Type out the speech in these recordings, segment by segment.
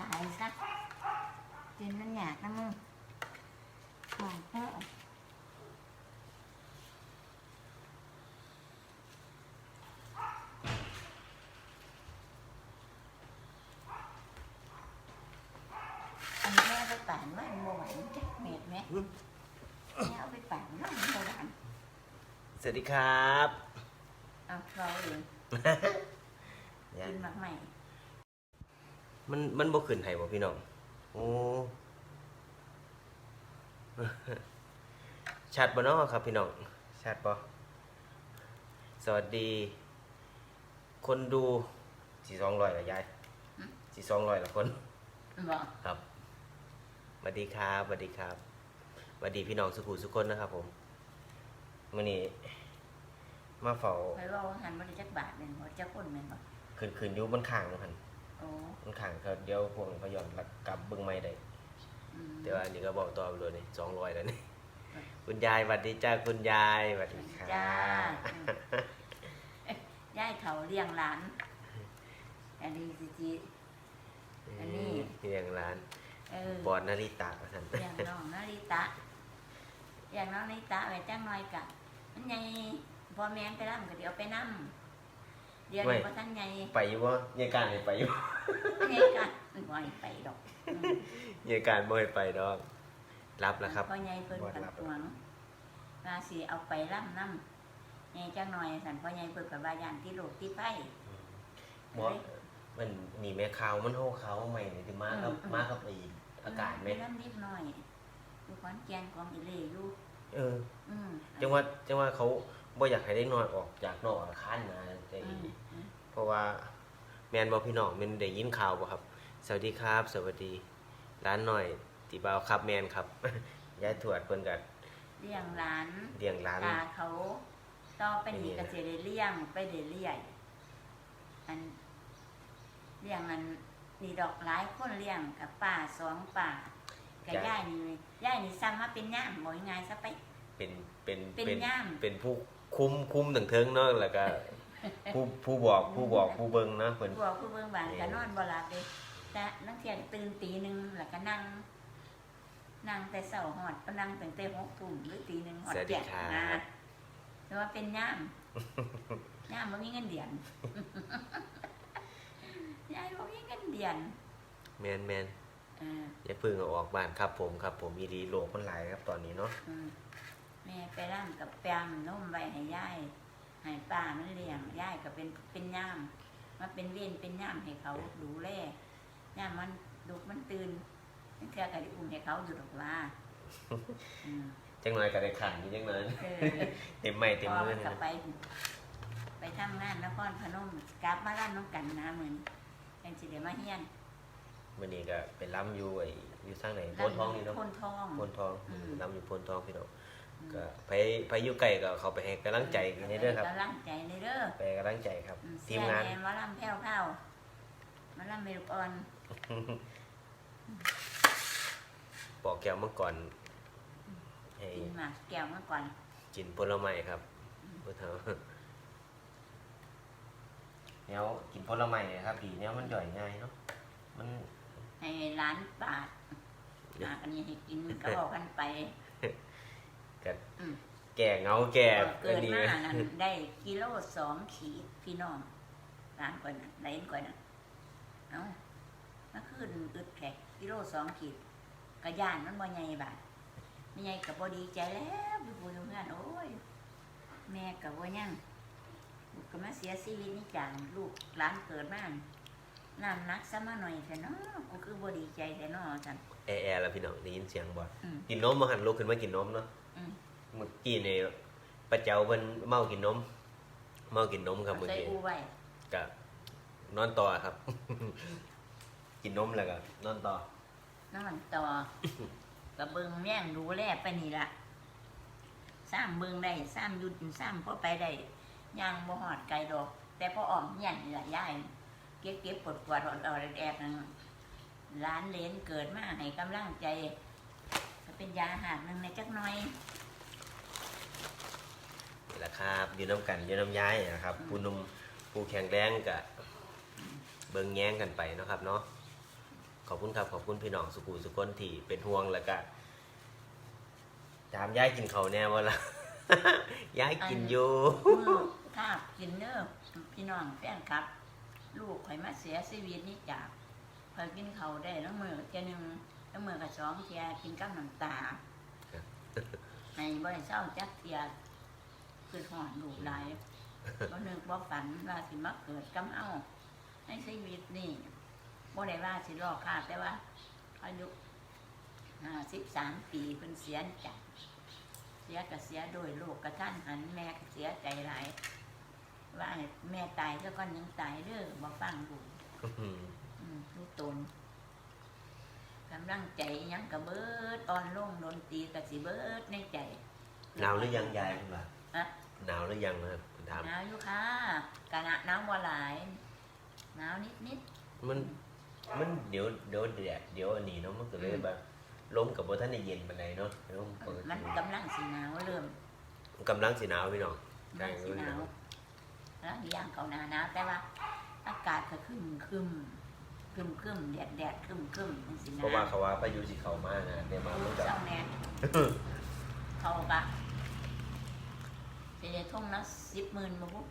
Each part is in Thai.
ตายซะกินมันอยากนะมึงของพ่ออันนี้แม่ไปปั่นว่ามันบ่ไหวมันจักเม็ดไหมแม่เอาไปปั่นว่ามันบ่หวานสวัสดีครับ เอาเราเอง กินมากใหม่ มันมันบ่ขึ้นให้บ่พี่น้อง โอ้ ชัดบ่เนาะครับพี่น้อง ชัดบ่สวัสดี คนดูสี่สองร้อยละยายสี่สองร้อยละคน บอกครับสวัสดีครับสวัสดีครับสวัสดีพี่น้องสุขุสุขคนนะครับ ผมมื้อนี้มาเฝ้าไปว่าหันบริจักบาทเป็นหัวจักคนเป็นบอก ขึ้นขึ้นอยู่บนข้างมัน โอ้บนข้างเขาเดี๋ยวพวกเขาย้อนหลักกลับเบิ่งใหม่ได้ อืม แต่ว่าอันนี้ก็บอกต่อไปเลยนี่สองร้อยแล้วนี่ คุณยายสวัสดีจ้าคุณยายสวัสดีค่ะจ้าอืมเอ๊ะย่ายเขาเลี้ยงหลาน อันนี้สิจีอันนี้เลี้ยงร้านเออบอดนาริตะท่านเลี้ยงน้องนาริตะเลี้ยงน้องนาริตะไว้จ้างน้อยกะมันใหญ่พ่อแม่นไปร่ำก็เดี๋ยวไปนั่ เดี๋ยวนี้พ่ท่านใหญ่ไปอยู่บ่ยายการให้ไปอยู่ใหญ่กันมันบ่ให้ไปดอกอืมยายการบ่ให้ไปดอก รับแล้วครับพ่อใหญ่เพิ่นบ่กันรับหวงราสีเอาไปร่ำน้ำใหญ่จังหน่อยสันพ่อใหญ่เพิ่นกับว่าย่านที่โลกที่ไฟหมอมันมีแม่ขาวมันโหขาวใหม่นี่ที่มากับอืมมากับไอ้อากาศไหมน้ำนิดหน่อยอยู่ขอนแก่นของอิเล่อยู่เอออืมจังว่าจังว่าเขา บ่อยากให้ได้นอนออกจากนอกอาคารนะแต่อืมอืมเพราะว่าแม่นบ่พี่น้องแม่นได้ยินข่าวบ่ครับ สวัสดีครับ สวัสดีร้านหน่อยติบ่าวครับแม่นครับ ยายทวดเพิ่นก็เลี้ยงหลานเลี้ยงร้าน ตาเขาต่อไปนี้ไม่มีก็นะจะได้เลี้ยงไปเรื่อยๆอันเลี้ยงอันนี่ดอกหลายคนเลี้ยงกับป่าสองป่ากับย่ายนี่ย่ายนี่ซ้ำมาเป็นย่ามบ่ยังไงซะไป เป็นเป็นเป็นย่าม เป็นผู้ คุมคุมถึงเทิงเนาะแล้วก็ผู้ผู้บอกผู้บอกผู้เบิ่งนะเพิ่นผู้บอกผู้เบิ่งบานเออก็นอนบ่หลับเลยแต่นักเที่ยงตื่นตีหนึ่งแล้วก็นั่ง นั่งแต่เสาหอดก็นั่งตั้งแต่หกทุ่มหรือตีหนึ่งหอดสวัสดีแจกครับ นะแต่ว่าเป็นย่ามย่ามบ่มีเงินเดือน ยายบ่มีเงินเดือนแม่นแม่นเอออย่าเพึ่งเอาออกบ้านครับผมครับ ผมอีดีโลกมันหลายครับตอนนี้เนาะ อืมแม่ไปร่ำกับแปมนุ่มไว้ให้ยายให้ป้ามันเลี้ยงยายก็เป็นเป็นย่ามมาเป็นเวรเป็นย่ามให้เขาดูแลย่ามมันดุมันตื่นนั่นคือการที่อุ้มให้เขาอยู่ดอกว่าอืมจังหน่อยก็ได้ขันอยู่จังหน่อยเออเต็มไม้เต็มพอมือมันนี่กลับนะไป ไปทำงานนครพนมกลับมาล้านน้องกันนะเหมือนยังสิเดี๋ยวมาเฮียนมื้อนี้ก็ไปล้ำอยู่ไอ้อยู่ทางไหนโพนทองนี่เนาะโพนทอง โพนทองอืม ล้ำอยู่โพนทองพี่น้องอืม ก็ไปไปอยู่ไกลก็เขาไปให้กำลังใจกันเด้อครับกำลังใจในเด้อไปให้กำลังใจครับอืมทีมงานเสียแหมาลำแพ้วเผามาลำเมลูกอ่อนปอกแก้วมังกรให้กินหมากแก้วมาก่อนกินผลไม้ครับผู้เฒ่าแนวกินผลไม้เนี่ยครับดีแนวมันย่อยง่ายเนาะมันให้ร้านปาดหมากอันนี้ให้กินก็บอกกันไป ก็อืม แก่เหงาแก่เกิดอันนี้มานั้นได้กิโลสองขีดพี่น้องร้านก่อนนะได้เห็นก่อนนะเอ้ามาขึ้นอึดแขกกิโลสองขีดกระยานมันบ่ใหญ่บาดไม่ใหญ่กับบ่ดีใจแล้วพี่ปูทุกงานโอ้ยแม่กับว่ายังลูกก็มาเสียชีวิตนี่จังลูกหลานเกิดมาน้ำหนักซะมาหน่อยแต่เนาะกูคือบ่ดีใจแต่เนาะจัน แอร์ๆแล้วพี่น้องได้ยินเสียงบ่อืม กินนมมาหันลุกขึ้นมากินนมเนาะอืม เมื่อกี้นี่ป้าเจ้าเพิ่นเมากินนม เมากินนมครับเมื่อใส่กี้อูไว้ก็นอนต่อครับ กินนมแล้วก็นอนต่อ นอนต่อกระเบิงแม่งดูแลไปนี่ละสร้างเบิงได้สร้างหยุดสร้างพอไปได้ย่างบ่หอดไกลดอก แต่พออ่อมเหียนนี่ละยายเก็บเก็บปวดปวดอ่อนๆแอกๆนั่นร้านเลนเกิดมาให้กำลังใจก็ เป็นยาหาดหนึ่งในจักหน่อยนี่แหละครับอยู่น้ำกันอยู่น้ำย้ายนะครับอืมผู้หนุ่มผู้แข็งแรงก็เบิ่งแย้งกันไปเนาะครับเนาะขอบคุณครับขอบคุณพี่น้องสุขุสุคนที่เป็นห่วงแล้วก็ถามยายกินเขาวแน่วะล่ะยายกินอยู่มือข้าบกินเนอพี่น้องแฟนครับ ลูกข่อยมาเสียชีวิตนี่จากข่อยกินเขาวได้แล้วมือเจานึง แล้วมือกับสองเทียกินกับน้ำตาครับให้บ่ได้เศร้าจักเทียคือหอนลูกหลายบ่นึกบ่ฝันว่าสิมาเกิดกำเอาในชีวิตนี่บ่ได้ว่าสิรอค่าแต่ว่าอายุห้าสิบสามปีเพิ่นเสียจากเสียก็เสียโดยโรคกระทันหันแม่ก็เสียใจหลายว่าให้แม่ตายแล้วก็ยังตายเด้อบ่ฟังดูอืมดูตน กำลังใจยังกระเบิดตอนลงดนตรีกะสิเบิดในใจหนาวหรือยังยายคุณล่ะอะหนาวหรือยังนะครับคุณถามหนาวอยู่ค่ะกะหนะหนาวบ่หลายหนาวนิดนิดมันมันเดี๋ยวเดี๋ยวแดดเดี๋ยวอันนี้เนาะมันก็เลยแบบลมกับบ่ท่านได้เย็นปานใดเนาะลมปกๆมันติกำลังสิหนาวเริ่มกำลังสิหนาวพี่น้องกำลังสิหนาวแล้วอย่างเขาหนาหนาวแต่ว่า อากาศก็ครึมครึม ครึมครึมแดดแดดครึมครึมมันสิหเพนาวราะว่าเขาว่าพายุสิเข้ามานะเดี๋ยวมาลูมันกก็เจ้าแน่เขากะจะได้ท่งละสิบหมื่นมาปุ๊บ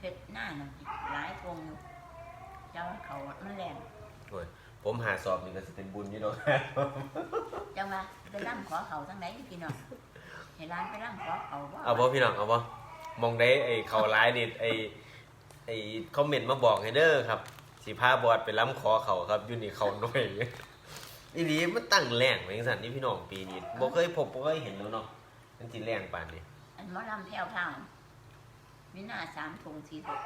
เฮ็ดหน้าน่ะหลายทงอยู่เจ้าว่าเขามันแรงโอ้ยผมหาสอบนี่ก็สิเป็นบุญอยู่เนาะเจ้าว่าไปร่ำขอเขาทั้งไหนพี่น้องให้ร้านไปร่ำขอเขาว่าเอาบ่พี่น้องเอาบ่มองได้ไอ้เขาร้ายนี่ไอ้ไอ้คอมเมนต์มาบอกให้เด้อครับ สิพาบอดไปล้ำคอเขาครับอยู่นี่เขาหน่อยอีหลีมันตั้งแรงไว้จังซั่นนี่พี่น้องปีนี้บ่เคยพบบ่เคยเห็นแล้วเนาะมันสิแรงปานนี้อันหมอลำแพ้วพราวมีหน้าสามทงสี่ทง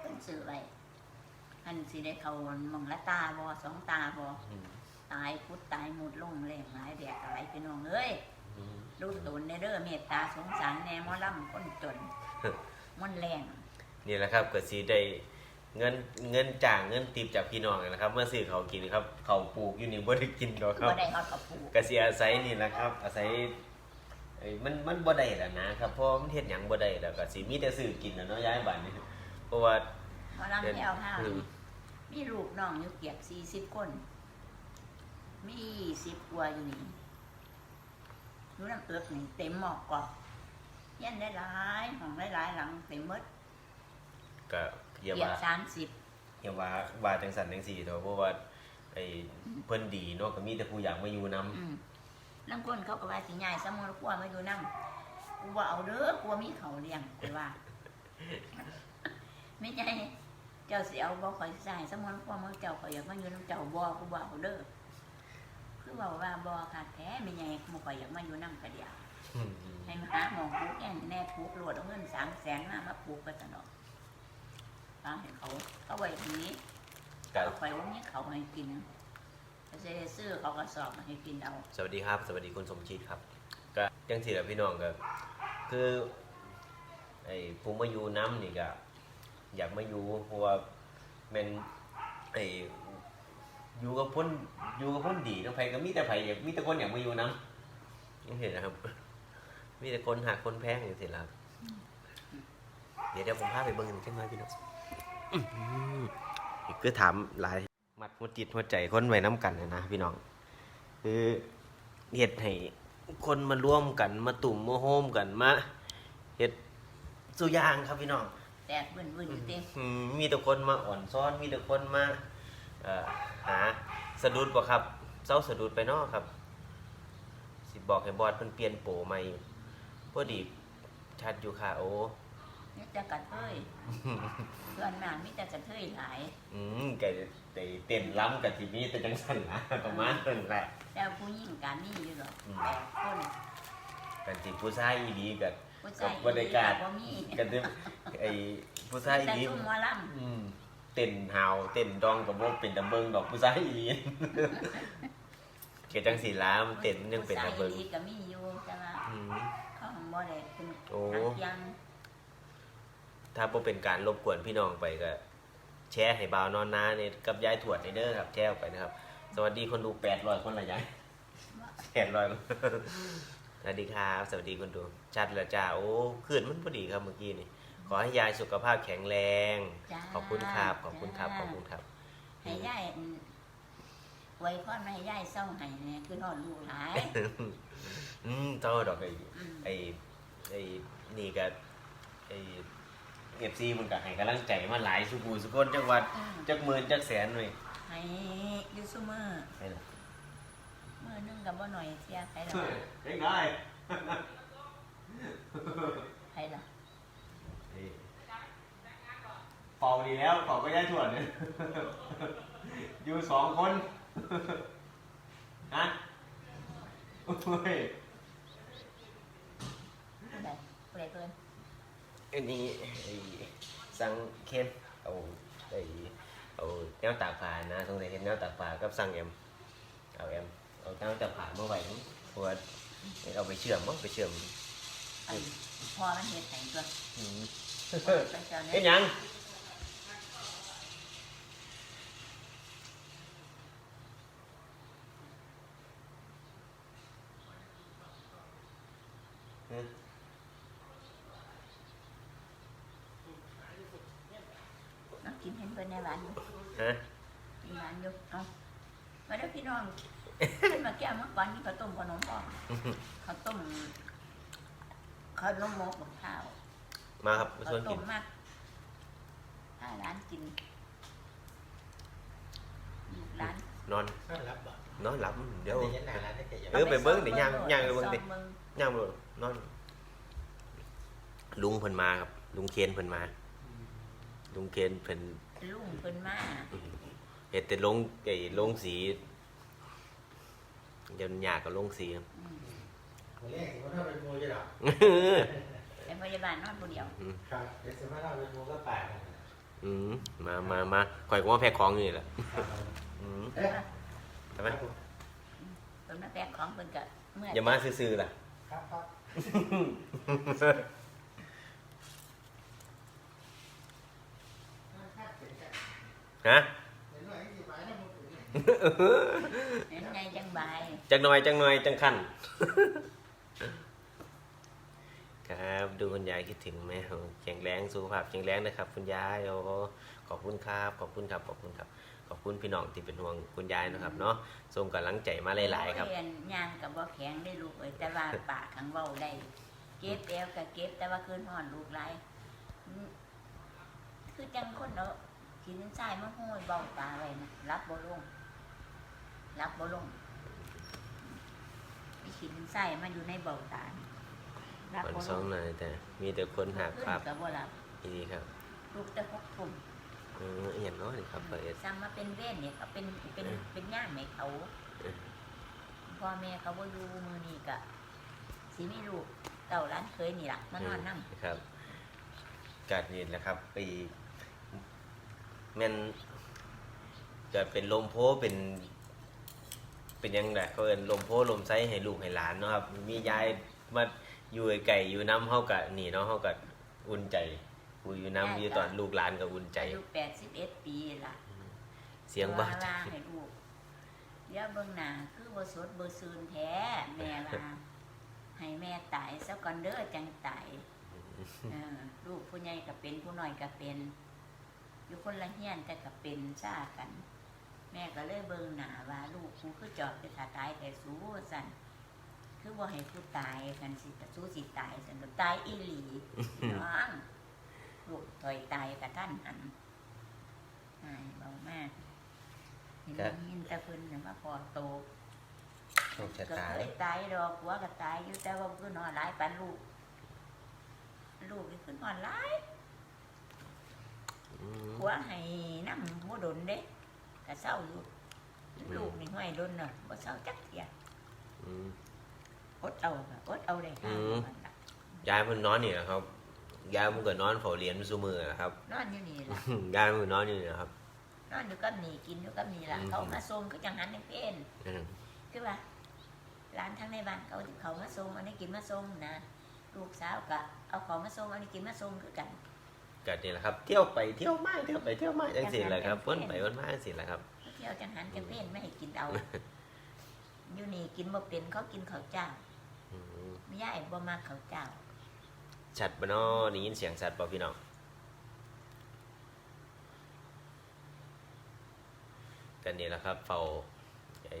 เป็นสื่อไว้อันสิได้เขามองละตาบอสองตาบออืมตายพุดตายหมดลงแรงหลายแดดอะไรพี่น้องเอ้ย อืมดูตนในเด้อเมตตาสงสารแน่หมอลำคนจน มันแรง นี่แหละครับก็สิได้ เงินเงินจ้างเงินติปจากพี่น้องนี่แหละครับ เมื่อซื้อเขาวกินครับเขาวปลูกอยู่นี่บ่ได้กินดอกครับ บ่ได้ฮอดกับปูก็สิอาศัยนี่แหละครับ อาศัยไอ้มันมันบ่ได้แล้วนะครับเพราะมันเฮ็ดหยังบ่ได้แล้วก็สิมีแต่ซื้อกินน่ะเนาะย้ายบ้านนี่เพราะว่าหมอลำแพ้วพราวอืมมีลูกน้องอยู่เกียบสี่สิบคน มีสิบกว่าอยู่นี่รู้น้ำเอือกนี่เต็มหมอกกว่าเยันได้หลายๆห้องหลายๆหลังเต็มหมดก็ อย่าเกียบว่าสามสิบอย่าว่าว่าจังสันจังซี่เถอะเพราะว่าไอ้เพิ่นดีเนาะก็มีแต่ผู้อยากมาอยู่นํอืมลังคนเขาก็ว่าสิใหญ่สมมุติกลัวมาอยู่น้ำกูว่าเอาเด้อกลัวมีเขาเลี้ยงกูว่า ไม่ใช่เจ้าสิเอาบ่ข่อยใส่สมมุติกลัวมาเจ้าข่อยอยากมาอยู่น้ำเจ้าบ่กูว่าเอาเด้อคือบอกว่าบ่ค่ะแท้ไม่ใหญ่กูข่อยอยากมาอยู่น้ำกระเดียวอืมให้มาหาหมองปลูกแอนแน่ปลูกโหลดเอาเงินสามแสนมามาปลูกก็สนอก ฟังให้เขาเขาไว้ทีนี้ก็เขาคอยว่านี้เขาให้กินเขาจะได้ซื้อเขาก็สอบมาให้กินเอาสวัสดีครับ สวัสดีคุณสมคิดครับ ก็จังซี่แหละพี่น้องก็คือไอ้ผู้มาอยู่น้ำนี่ก็อยากมาอยู่เพราะว่าแม่นไอ้อยู่กับคนอยู่กับคนดีเนาะไผก็มีแต่ไผอยากมีแต่คนอยากมาอยู่น้ำยังเห็นนะครับ มีแต่คนหักคนแพงอย่างสิล่ะครับเดี๋ยวเดี๋ยวผมพาไปเบิ่งกันจังหน่อยพี่น้องอื้อหือนี่ คือถามหลายมัดหัวจิตหัวใจคนไว้น้ำกันเลยนะพี่น้อง คือเฮ็ดให้คนมาร่วมกันมาตุ่มมาโฮมกันมาเฮ็ดสุอยางครับพี่น้องแตกบึนบึนอยู่เต็มอืมมีแต่คนมาอ่อนซ้อนมีแต่คนมาเอ่อหาสะดุดบ่ครับเศร้าสะดุดไปเนาะครับ สิบอกให้บอดเพิ่นเปลี่ยนโปรใหม่พอดีชัดอยู่ค่ะโอ้ นี่จะกระเทยเพื่อนมามีแต่กระเทยหลาย อืมแกได้เต้นล้ำกับทีนี้แต่จังสั่นนะประมาณนั้นแหละแต่ผู้หญิงการนี่อยู่หรอกอืมแปดคนกันที่ผู้ชายอีดีกับผู้ชายกับบรรยากาศบ่มีกันที่ไอ้ผู้ชายอีแต่ดีซุ่มหมอลอืมเต้นหาวเต้นดองกับว่าเป็นตะเบิงดอกผู้ชายอีลีนเกจังสีล้ามำเต้นยังเป็นตะเบิงผู้ชายดีก็มีอยู่แต่ว่าอืมเขาบ่ได้เป็นโอ้ทักยัง ถ้าบ่เป็นการรบกวนพี่น้องไปก็แชร์ให้บ่าวนอนนาเนี่ยกับยายถวดในเด้อครับแชร์ออกไปนะครับ สวัสดีคนดู800คนละยาย800คนสวัสดีครับสวัสดีคนดูชัดแล้วจ้าโอ้ขึ้นมันพอดีครับเมื่อกี้นี่ขอให้ยายสุขภาพแข็งแรงจ้าขอบคุณครับขอบคุณครับขอบคุณครับให้ยายไว้พ่อไม่ให้ย่ายเศร้าให้เนี่ยคือนอนลูกหลายอืมเจ้าดอกไอ้อืมไอ้ไอ้นี่ก็ไอ้ เอฟซีมันก็ให้กำลังใจมาหลายสุกูสุคนจังหวัดอืมจักหมื่นจักแสนเลยให้อยูซูเมอร์ใช่ล่ะมือนึงกับว่าหน่อยเสียใครละเฮ้ยได้ใครละเป่าดีแล้วเป่าก็ย้ายถ่วนเนี่ยอยู่สองคนฮะโอ้ยผู้ใดผู้ใดเพิ่น อันนี้ไอ้สั่งเคนเอาไอ้เอาแนวตากผ้านะตรงไหนเห็นแนวตากผ้ากับสั่งเอ็มเอาเอ็มเอาแนวตากผ้ามาไว้เพราะว่าเอาไปเชื่อมมั้งไปเชื่อม ไอ้พอมันเฮ็ดให้ตัวอืม ไปเจ้าเฮ็ดเนี่ยหยังฮะ น้องกินเห็นเพิ่นในบ้านอยู่ ฮะ มีบ้านอยู่เอามาเด้อพี่น้องขึ้นมาแก้วเมื่อก่อนนี่ข้าวต้มขนมพ่อข้าวต้ม ขนมหมกกับข้าวมาครับมาชข้าววนต้กิมนมากถ้าร้านกินลูกร้านนอน น่ารับบ่นอนหลับ เดี๋ยว เดี๋ยวยันหนาร้านได้แก่ยังเออไปเบิ่งเดี๋ยวย่างย่างไปเบิ่งดิ ซ่อมย่างบ่นอน ลุงเพิ่นมาครับ ลุงเคนเพิ่นมา ลุงเคนเพิ่นลุงเพิ่นมาเฮ็ดแต่ลงไอ้ลงสีเดี๋ยวมันยากกับลงสีครับ อืมวัน แรกว่าถ้าเป็นโมจะหรอเป็นพยาบาลนอนผู้เดียวครับเดี๋ยวสมมติเราเป็นโมก็แปลกนะอืมมามามาข่อยก็ว่าแพ็คของอยู่นี่แหละครับอืมเอ๊ะใช่ไหมเพิ่นมาแปลกของเพิ่นก็เมื่ออย่ามาซื่อๆล่ะครับครับฮะเห็นหน่อยกี่ใบนะมึงถึงเนี่ยเห็นไงจังบายจังหน่อยจังหน่อยจังคัน ครับ ดูคุณยายคิดถึงไหมแข็งแรงสุขภาพแข็งแรงนะครับ คุณยายโอ้ขอบคุณครับ ขอบคุณครับ ขอบคุณครับ ขอบคุณพี่น้องที่เป็นห่วงคุณยายนะครับเนาะส่งกำลังใจมาหลาย ๆ ครับ เรียนย่างกับบ่แข็งได้ลูกเอ้ยแต่ว่าปากขังเว้าได้ เก็บแล้วก็เก็บแต่ว่าคืนห่อนลูกหลายคือจังคนเนาะกินใส่มาห้อยเบาตาไว้นะรับบ่ลงรับบ่ลงมีขีดใส่มาอยู่ในเบาตานี่ รับวันบ่สลองงหน่อยแต่มีแต่คนหักขึ้นครับกับบ่หลับดีครับลูกแต่หกทุ่มเออเห็นเนาะนี่ครับเปิดสั่งมาเป็นเว้นเนี่ยเขาเป็นเป็นเป็นย่านให้เขาเออพ่อแม่เขาบ่อยู่มือนี่กะสิมีลูกเต่าร้านเคยนี่ล่ะมานอนนั่งครับกัดนี่แหละครับไปแม่นจะเป็นลมโพเป็น เป็นยังไงเขาเอินลมโพลมไซให้ลูกให้หลานเนาะครับ มียายมา อยู่ไกลๆอยู่น้ำเฮากับนี่เนาะเฮากับอุ่นใจกูอยู่น้ำอยู่ตอนลูกหลานกับอุ่นใจ อายุ81ปีล่ะเสียงบ้าว่าให้ลูกเดี๋ยวเบิ่งหน้าคือบ่สดบ่ซืนแท้ แม่ว่าให้แม่ตายซะก่อนเด้อจังตายเออลูกผู้ใหญ่ก็เป็นผู้น้อยก็เป็น อยู่คนละเฮียนแต่ก็เป็นซ่ากัน แม่ก็เลยเบิ่งหน้าว่าลูกกูคือจอบจะถ้าตายแต่สู้สั่น คือบ่ให้กูตายกันสิแต่สู้สิตายสั่นก็ตายอีหลีน้องลูกถอยตายกับท่านอันหายเบามากเห็นครับยินแต่เพิ่นเนี่ยมาพอโตโชคชะก็ตาเคยตายดอกหัวก็ตายอยู่แต่ว่าคือนอนร้ายปันลูก ลูกนี่คือนอนร้ายอืมหัวให้น้ำหัวดนเด้ก็เศร้าอยู่ลูกนี่ห้อยดนน่ะบ่เศร้าจักเทีย อืม อดเอาค่ะอดเอาได้ค่ะอืมมันน่ะยายเพิ่นนอนนี่นะครับ ยายมันก็นอนเฝ้าเรียนซุมือนะครับ นอนอยู่นี่ล่ะยายมันก็นอนอยู่นี่นะครับ นอนอยู่กับนี่กินอยู่กับนี่ล่ะอืม เขามาส่งก็จังหันในเพนอืมคือว่าร้านทั้งในบ้านเขาที่เขามาส่งอันนี้กินมาส่งนะลูกสาวก็เอาของมาส่งอันนี้กินมาส่งคือกันก็นี่แหละครับ เที่ยวไปเที่ยวมาเที่ยวไปเที่ยวมาจังสิแหละครับจัวนงสิไปวนมาจังสิแหละครับ เที่ยวจังหันจังเพนไม่ให้กินเอา อยู่นี่กินบ่เป็นเขากินข้าวเจ้าอืม ไม่ย่ายบ่มาข้าวเจ้าชัดปะเนาะได้ยินเสียงชัดป่ะพี่น้องกันนี่แหละครับเฝ้าไอ้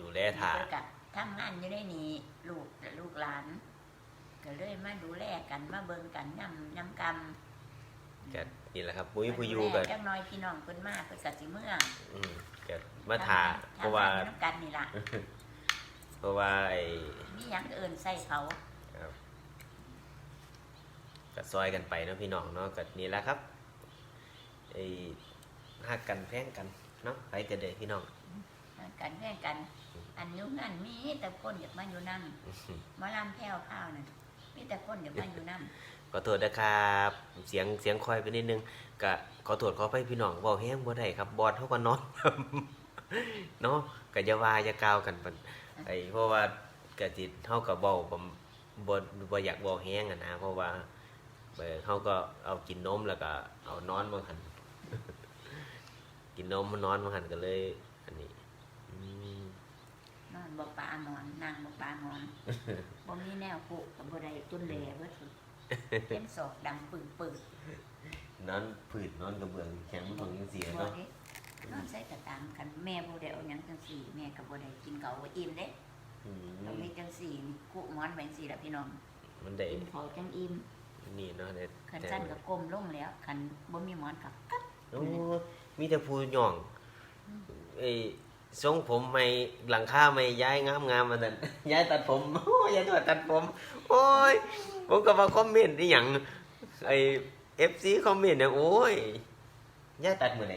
ดูแลถาเพิ่นกับทำงานอยู่ได้นี่ลูกลูกหลาน ก็เลยมาดูแลกันมาเบิ่งกันนำนำกรรมก็นี่แหละครับปุ้ยผู้อยู่กัก็จักหน้อยพี่น้องเพิ่นมาเพิ่นก็สิเมื่ออืมก็มาถาเพราะว่าทำงนนำกันนี่ล่ะเพราะว่าไอ้ มีหยังเอิ้นใส่เขา ครับก็ซอยกันไปเนาะพี่น้องเนาะก็นี่แหละครับไอ้หักกันแพงกันเนาะไปแต่เด็กพี่น้อง กันแย่งกัน อันอยุ่งนั่นมีแต่คนอยากมาอยู่นั่มาลำแพ้วข้าวนั่นมีแต่คนอยากมาอยู่นั่ขอโทษนะครับ เสียงเสียงคอยไปนิดนึงก็ขอโทษขอไปพี่น้องเว้าแห้งบ่ได้ครับบอดเท่ากันนอน เนาะก็จะว่าจะกล่าวกันปันไอ้เพราะว่า กะจิเฮาก็เว้าบ่บ่บ่อยากเว้าแห้งอะนะ เพราะว่าเออเฮาก็เอากินนมแล้วก็ เอานอนบ่หัน กินนมมันนอนบ่หันก็เลย อันนี้อืมนอนบ่ปลาหมอนนั่งบ่ปลาหมอนบ่มีแนวปุกับบ่ได้ตุนแหล่เบิดสุดเป็นศอกดังปึ้งปึ้งนอนผืดนอนกระเบื้องแข็งมันของจังซี่บ่เนาะได้นอนใส่กระตามกันแม่บ่ได้เอาหยังจังซี่แม่ก็บ่ได้กินข้าวบ่อิ่มเด้ อืต้องมมีจังซี่กุหมอนแบ่งซี่ล่ะพี่น้องมันได้กินข้าวจังอิ่มนี่เนาะได้คันแต่ซั่นก็ก้มลงแล้วคันบ่มีหมอนก็โอ้มีแต่ผู้ย่องไอ้ทรงผมไม่หลังคาไม่ย้ายงามงามๆมันนั่นย้ายตัดผมโอ้ยย้ายตัดผม โอ้ยผมก็มาคอมเมนต์ที่หยังไอ้เอฟซีคอมเมนต์เนี่ยโอ้ยย้ายตัดมือไหน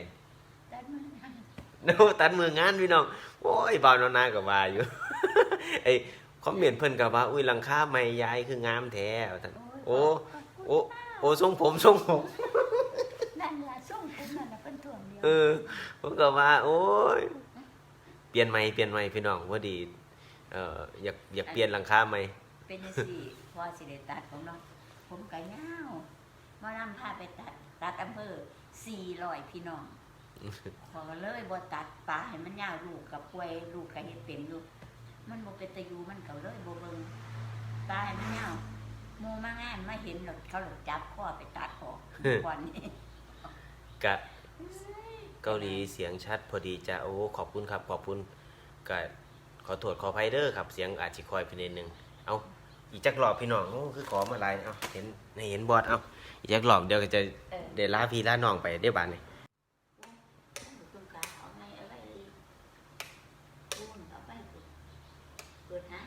ได้มื้อนั้นโน้ตัดมืองานพี่น้องโอ้ยบ่าวนอนนากับว่าอยู่ ไอ้คอมเมนต์เพิ่นกับว่า อุ้ยหลังคาไม่ย้ายคืองามแท้ว่าซั่นโอ้โอ้โอ้ทรงผมทรงผมนั่นล่ะส่งผมนั่นน่ะเป็นถ่วงเดียวเออผมก็ว่า โอ้ยเปลี่ยนใหม่เปลี่ยนใหม่พี่น้องพอดีเอ่ออยากอยากเปลี่ยนหลังคาใหม่เป็นจังซี่พอสิได้ตัดผมเนาะผมก็ยาวมานำพาไปตัดตัดอำเภอ400พี่น้องพอก็เลยบ่ตัดปลาให้มันยาวลูกกับป่วยลูกก็เฮ็ดเป็นอยู่ มันบ่เป็นตะยูมันก็เลยบ่เบิ่งปลาให้มันยาวหมู่มางานมาเห็นแล้วเขาเลยจับคอไปตัดออกก่อนนี้กะเกาหลีเสียงชัดพอดีจะโอ้ขอบคุณครับ ขอบคุณกะขอโทษขออภัยเด้อครับเสียงอาจสิคอยไปนิดนึงเอาอีกจักรอบพี่น้องโอ้คือขอมาหลายเอาเห็นให้เห็นบอดเอาอีกจักรอบเดี๋ยวก็จะเออเดี๋ยวลาพี่ลาน้องไปได้อบานนี่ต้องการเอาไงอะไรอีกปูนเอาไปเปิดเปิดฮะ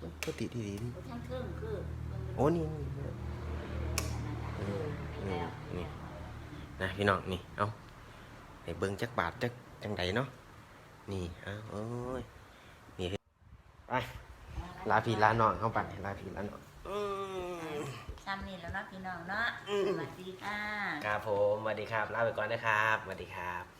มันก็ติดดีๆเปิดทั้งเครื่องคือมันโอ้นี่นี่นี่เออนี่แล้วนี่นะพี่น้องนี่เอาให้เบิ่งจักบาทจักจังใดเนาะนี่เอาโอ้ยนี่ไปลาพี่ลาน้องเข้าไปลาพี่ลาน้องอืมซ้ำนี่แล้วเนาะพี่น้องเนาะอืมสวัสดีค่ะครับผมสวัสดีครับลาไปก่อนนะครับสวัสดีครับ